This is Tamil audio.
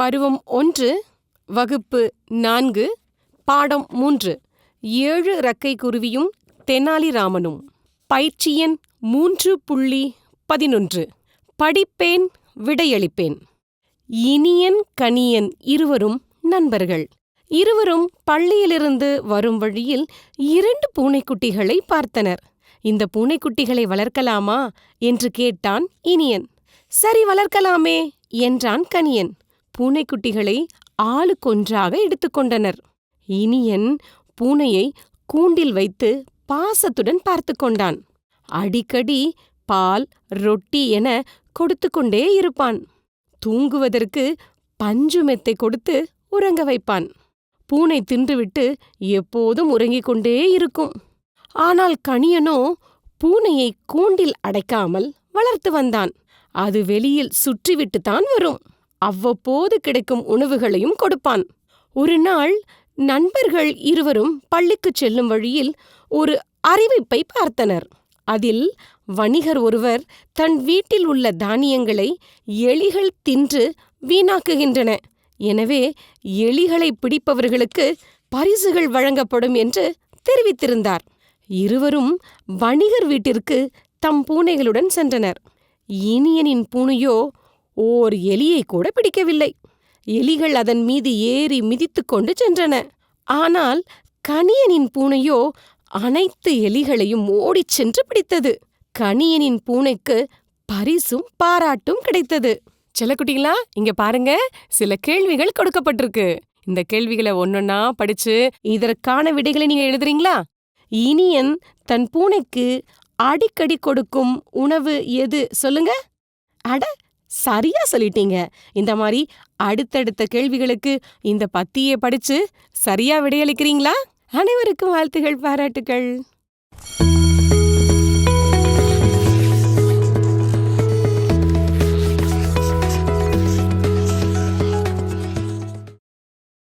பருவம் ஒன்று வகுப்பு நான்கு பாடம் மூன்று ஏழு ரக்கை குருவியும் தெனாலிராமனும். பயிற்சி எண் மூன்று புள்ளி பதினொன்று. படிப்பேன் விடையளிப்பேன். இனியன் கனியன் இருவரும் நண்பர்கள். இருவரும் பள்ளியிலிருந்து வரும் வழியில் இரண்டு பூனைக்குட்டிகளை பார்த்தனர். இந்த பூனைக்குட்டிகளை வளர்க்கலாமா? என்று கேட்டான் இனியன். சரி வளர்க்கலாமே என்றான் கனியன். பூனைக்குட்டிகளை ஆளுக்கொன்றாக எடுத்துக்கொண்டனர். இனியன் பூனையை கூண்டில் வைத்து பாசத்துடன் பார்த்து கொண்டான். அடிக்கடி பால் ரொட்டி என கொடுத்துக்கொண்டே இருப்பான். தூங்குவதற்கு பஞ்சு மெத்தை கொடுத்து உறங்க வைப்பான். பூனை தின்றுவிட்டு எப்போதும் உறங்கிக் கொண்டே இருக்கும். ஆனால் கணியனோ பூனையை கூண்டில் அடைக்காமல் வளர்த்து வந்தான். அது வெளியில் சுற்றிவிட்டுத்தான் வரும். அவ்வப்போது கிடைக்கும் உணவுகளையும் கொடுப்பான். ஒரு நாள் நண்பர்கள் இருவரும் பள்ளிக்குச் செல்லும் வழியில் ஒரு அறிவிப்பை பார்த்தனர். அதில் வணிகர் ஒருவர் தன் வீட்டில் உள்ள தானியங்களை எலிகள் தின்று வீணாக்குகின்றன. எனவே எலிகளை பிடிப்பவர்களுக்கு பரிசுகள் வழங்கப்படும் என்று தெரிவித்திருந்தார். இருவரும் வணிகர் வீட்டிற்கு தம் பூனைகளுடன் சென்றனர். இனியனின் பூனையோ ஓர் எலியை கூட பிடிக்கவில்லை. எலிகள் அதன் மீது ஏறி மிதித்துக் கொண்டு சென்றன. ஆனால் கணியனின் பூனையோ அனைத்து எலிகளையும் ஓடிச் சென்று பிடித்தது. கணியனின் பூனைக்கு பரிசும் பாராட்டும் கிடைத்தது. செல்லக்குட்டிங்களா இங்க பாருங்க சில கேள்விகள் கொடுக்கப்பட்டிருக்கு. இந்த கேள்விகளை ஒன்னொன்னா படிச்சு இதற்கான விடைகளை நீங்க எழுதுறீங்களா? இனியன் தன் பூனைக்கு அடிக்கடி கொடுக்கும் உணவு எது? சொல்லுங்க. அட சரியா சொல்லிட்டீங்க. இந்த மாதிரி அடுத்தடுத்த கேள்விகளுக்கு இந்த பத்தியை படிச்சு சரியா விடையளிக்கிறீங்களா? அனைவருக்கும் வாழ்த்துகள் பாராட்டுகள்